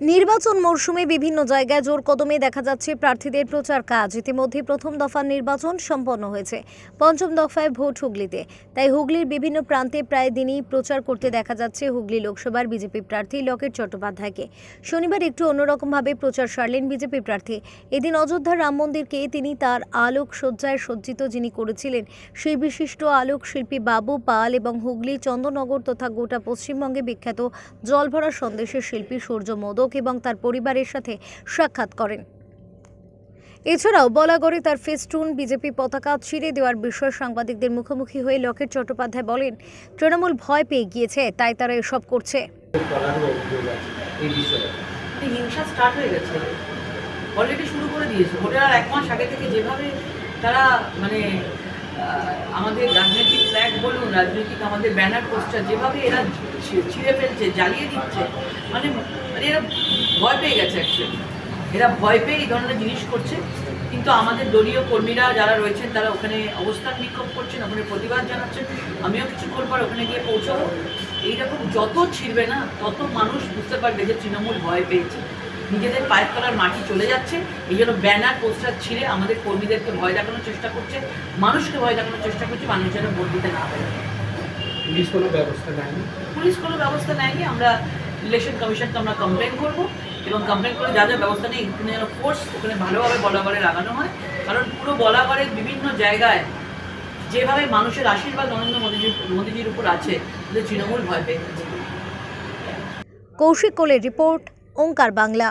নির্বাচন মরশুমে বিভিন্ন জায়গায় জোর কদমে দেখা যাচ্ছে প্রার্থীদের প্রচার কাজ। ইতিমধ্যে প্রথম দফার নির্বাচন সম্পন্ন হয়েছে। পঞ্চম দফায় ভোট হুগলিতে। তাই হুগলির বিভিন্ন প্রান্তে প্রায় দিনই প্রচার করতে দেখা যাচ্ছে হুগলি লোকসভার বিজেপি প্রার্থী লকেট চট্টোপাধ্যায়কে। শনিবার একটু অন্যরকমভাবে প্রচার সারলেন বিজেপি প্রার্থী। এদিন অযোধ্যার রাম মন্দিরকে তিনি তার আলোক সজ্জায় সজ্জিত যিনি করেছিলেন, সেই বিশিষ্ট আলোক শিল্পী বাবু পাল এবং হুগলি চন্দননগর তথা গোটা পশ্চিমবঙ্গে বিখ্যাত জলভরা সন্দেশের শিল্পী সূর্য মোদক এবং তার পরিবারের সাথে সাক্ষাৎ করেন। এছাড়াও বলাগড়ে তার ফেস্টুন বিজেপি পতাকা ছিঁড়ে দেওয়ার বিষয়ে সাংবাদিকদের মুখোমুখি হয়ে লকেট চট্টোপাধ্যায় বলেন, তৃণমূল ভয় পেয়ে গিয়েছে, তাই তারা এসব করছে। অলরেডি শুরু করে দিয়েছে। এক মাস আগে থেকে যেভাবে তারা মানে আমাদের রাজনৈতিক বলুন, রাজনৈতিক আমাদের ব্যানার পোস্টার যেভাবে এরা ছিঁড়ে ফেলছে, জ্বালিয়ে দিচ্ছে মানে মানে এরা ভয় পেয়ে গেছে অ্যাকচুয়ালি এরা ভয় পেয়ে এই ধরনের জিনিস করছে, কিন্তু আমাদের দলীয় কর্মীরা যারা রয়েছেন, তারা ওখানে অবস্থান বিক্ষোভ করছেন, ওখানে প্রতিবাদ জানাচ্ছেন। আমিও কিছুক্ষণ পর ওখানে গিয়ে পৌঁছবো। এইরকম যত ছিঁড়বে না, তত মানুষ বুঝতে পারবে যে তৃণমূল ভয় পেয়েছে। নিজেদের পায়ের তলার মাটি চলে যাচ্ছে। এই জন্য ব্যানার পোস্টার ছিঁড়ে আমাদের কর্মীদেরকে ভয় দেখানোর চেষ্টা করছে। মানুষকে ভয় দেখানোর চেষ্টা করছে মানুষ যেন ভোট দিতে না পারে। পুলিশ কোনো ব্যবস্থা নেয়নি? পুলিশ কোনো ব্যবস্থা নেয়নি। আমরা ইলেকশন কমিশনকে আমরা কমপ্লেন করব এবং কমপ্লেন করে যা যা ব্যবস্থা নেই ওখানে যেন ফোর্স ওখানে ভালোভাবে বলাবারে লাগানো হয়। কারণ পুরো বলাবারের বিভিন্ন জায়গায় যেভাবে মানুষের আশীর্বাদ নরেন্দ্র মোদীজির মোদীজির উপর আছে তৃণমূল ভয় পেয়ে গেছে। কৌশিক কোলের রিপোর্ট ওঙ্কার বাংলা।